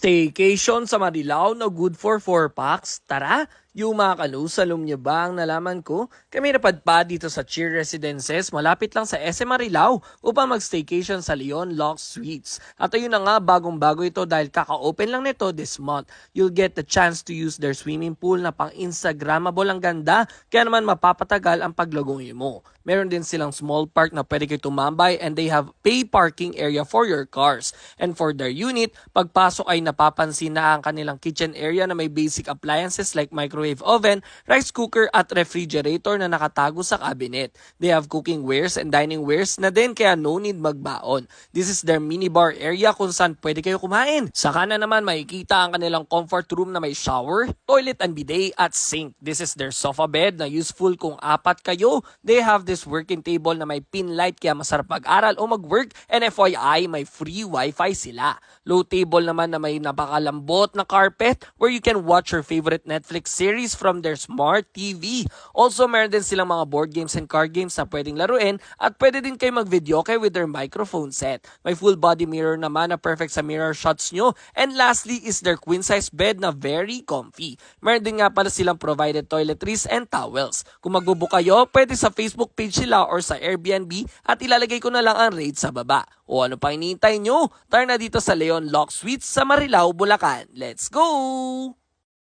Staycation sa Marilao na good for 4 packs? Tara! Yung mga kanus, alam niyo ba ang nalaman ko? Kami napadpad dito sa Cheer Residences, malapit lang sa SM Marilao upang mag-staycation sa Leon Locke Suites. At ayun na nga, bagong-bago ito dahil kaka-open lang nito this month. You'll get the chance to use their swimming pool na pang Instagrammable ang ganda, kaya naman mapapatagal ang paglagong mo. Meron din silang small park na pwede kayo tumambay and they have pay parking area for your cars. And for their unit, pagpasok ay napapansin na ang kanilang kitchen area na may basic appliances like microwave oven, rice cooker at refrigerator na nakatago sa cabinet. They have cooking wares and dining wares na din kaya no need magbaon. This is their mini bar area kung saan pwede kayo kumain. Sa kanan naman makikita ang kanilang comfort room na may shower, toilet and bidet at sink. This is their sofa bed na useful kung apat kayo. They have this working table na may pin light kaya masarap mag-aral o mag-work and FYI may free wifi sila. Low table naman na may napakalambot na carpet where you can watch your favorite Netflix series from their smart TV. Also meron din silang mga board games and card games na pwedeng laruin at pwede din kayo mag-video kay with their microphone set. May full body mirror naman na perfect sa mirror shots nyo. And lastly is their queen size bed na very comfy. Meron din nga pala silang provided toiletries and towels. Kung magbubook kayo, pwede sa Facebook page sila or sa Airbnb at ilalagay ko na lang ang rate sa baba. O ano pa hinihintay nyo? Tara na dito sa Leon Lock Suites sa Marilao, Bulacan. Let's go!